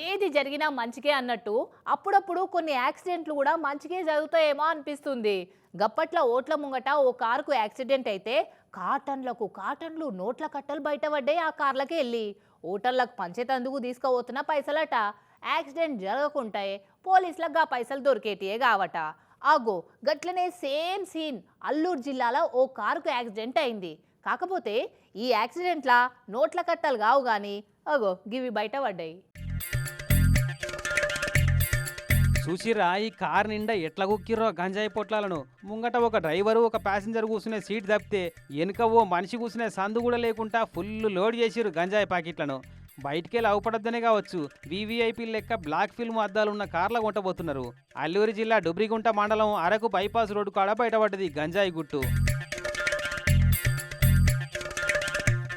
ఏది జరిగినా మంచికే అన్నట్టు అప్పుడప్పుడు కొన్ని యాక్సిడెంట్లు కూడా మంచికే జరుగుతాయేమో అనిపిస్తుంది. గప్పట్ల ఓట్ల ముంగట ఓ కారుకు యాక్సిడెంట్ అయితే కాటన్లకు కాటన్లు నోట్ల కట్టలు బయటపడ్డాయి ఆ కార్లకి వెళ్ళి. ఓటర్లకు పంచేతందుకు తీసుకుపోతున్న పైసలట. యాక్సిడెంట్ జరగకుంటాయి పోలీసులకు ఆ పైసలు దొరికేటియే కావట. ఆగో గట్లనే సేమ్ సీన్ అల్లూరు జిల్లాలో ఓ కారుకు యాక్సిడెంట్ అయింది. కాకపోతే ఈ యాక్సిడెంట్లా నోట్ల కట్టలు కావు కానీ అగో గివి బయటపడ్డాయి చూసిరా ఈ కార్ నిండా ఎట్లా కుక్కిర్రో గంజాయి పొట్లాలను. ముంగట ఒక డ్రైవరు ఒక ప్యాసింజర్ కూర్చునే సీట్ తప్పితే వెనుక ఓ మనిషి కూర్చునే సందు కూడా లేకుండా ఫుల్ లోడ్ చేసిర్రు గంజాయి ప్యాకెట్లను. బయటికెళ్ళి అవపడద్దనే కావచ్చు. వీవీఐపీ లెక్క బ్లాక్ ఫిల్మ్ అద్దాలు ఉన్న కార్ల కొంటబోతున్నారు అల్లూరి జిల్లా డుబ్రిగుంట మండలం అరకు బైపాస్ రోడ్డు కాడ బయటపడ్డది గంజాయి గుట్టు.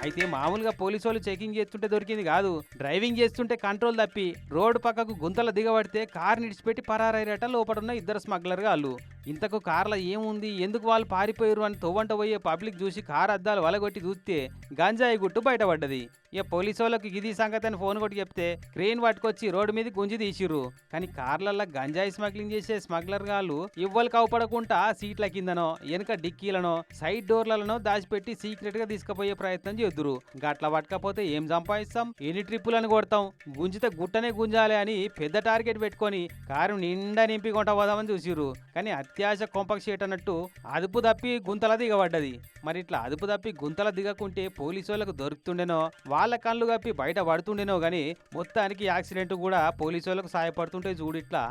అయితే మామూలుగా పోలీసు వాళ్ళు చెకింగ్ చేస్తుంటే దొరికింది కాదు. డ్రైవింగ్ చేస్తుంటే కంట్రోల్ తప్పి. రోడ్డు పక్కకు గుంతల దిగబడితే కార్ నిడిచిపెట్టి పరారైరట లోపడున్న ఇద్దరు స్మగ్లర్ గాళ్ళు ఇంతకు కార్లో ఏముంది? ఎందుకు వాళ్ళు పారిపోయారు అని తోవంట పోయే పబ్లిక్ చూసి కార్ అద్దాలు వలగొట్టి చూస్తే గంజాయి గుట్టు బయటపడ్డది. ఇక పోలీసు వాళ్ళకి ఇది సంగతి అని ఫోన్ కొట్టి చెప్తే క్రేన్ పట్టుకొచ్చి రోడ్డు మీద గుంజి తీసిర్రు. కానీ కార్లల్లో గంజాయి స్మగ్లింగ్ చేసే స్మగ్లర్ గాళ్ళు ఇవ్వలు కవపడకుండా సీట్ల కిందనో వెనక డిక్కీలనో సైడ్ డోర్లలోనో దాచిపెట్టి సీక్రెట్గా తీసుకుపోయే ప్రయత్నం చేద్దురు. గట్ల పట్టకపోతే ఏం సంపాదిస్తాం? ఎన్ని ట్రిప్పులను కొడతాం? గుంజితే గుట్టనే గుంజాలి అని పెద్ద టార్గెట్ పెట్టుకొని కారు నిండా నింపి కొంట పోదామని చూసిర్రు. కానీ అత్యాశ కొంపక అన్నట్టు అదుపు తప్పి గుంతల దిగబడ్డది. మరి ఇట్లా అదుపు తప్పి గుంతల దిగకుంటే పోలీసు వాళ్ళకు దొరుకుతుండేనో వాళ్ళ కళ్ళు కప్పి బయట పడుతుండేనో గానీ మొత్తానికి యాక్సిడెంట్ కూడా పోలీసు వాళ్ళకు సాయపడుతుంటే చూడిట్లా